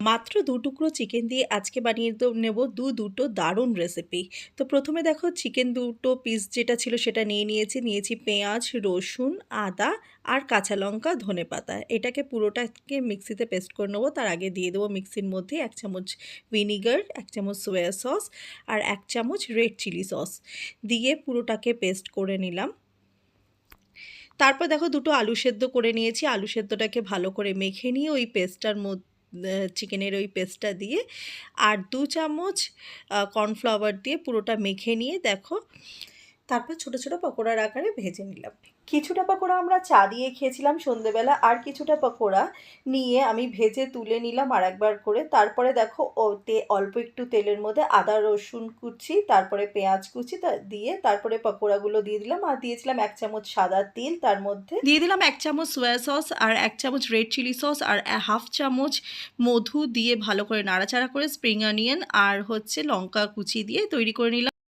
মাত্র দু টুকরো চিকেন দিয়ে আজকে বানিয়ে নেব দু দুটো দারুণ রেসিপি তো প্রথমে দেখো চিকেন দুটো পিস যেটা ছিল সেটা নিয়ে নিয়েছি। নিয়েছি পেঁয়াজ, রসুন, আদা আর কাঁচা লঙ্কা, ধনে পাতা। এটাকে পুরোটাকে মিক্সিতে পেস্ট করে নেব। তার আগে দিয়ে দেবো মিক্সির মধ্যে এক চামচ ভিনিগার এক চামচ সোয়া সস আর এক চামচ রেড চিলি সস দিয়ে পুরোটাকে পেস্ট করে নিলাম। তারপর দেখো দুটো আলু সেদ্ধ করে নিয়েছি। আলু সেদ্ধটাকে ভালো করে মেখে নিয়ে ওই পেস্টটার মধ্যে চিকেনের ওই পেস্টটা দিয়ে আর দু চামচ কর্নফ্লাওয়ার দিয়ে পুরোটা মেখে নিয়ে দেখো তারপর ছোট ছোট পকোড়ার আকারে ভেজে নিলাম। কিছুটা পকোড়া আমরা চা দিয়ে খেয়েছিলাম সন্ধেবেলা, আর কিছুটা পকোড়া নিয়ে আমি ভেজে তুলে নিলাম আর একবার করে। তারপরে দেখো ওতে অল্প একটু তেলের মধ্যে আদা, রসুন কুচি, তারপরে পেঁয়াজ কুচি তা দিয়ে তারপরে পকোড়াগুলো দিয়ে দিলাম। আর দিয়েছিলাম এক চামচ সাদা তিল, তার মধ্যে দিয়ে দিলাম এক চামচ সোয়া সস আর এক চামচ রেড চিলি সস আর হাফ চামচ মধু দিয়ে ভালো করে নাড়াচাড়া করে স্প্রিং অনিয়ন আর হচ্ছে লঙ্কা কুচি দিয়ে তৈরি করে নিলাম।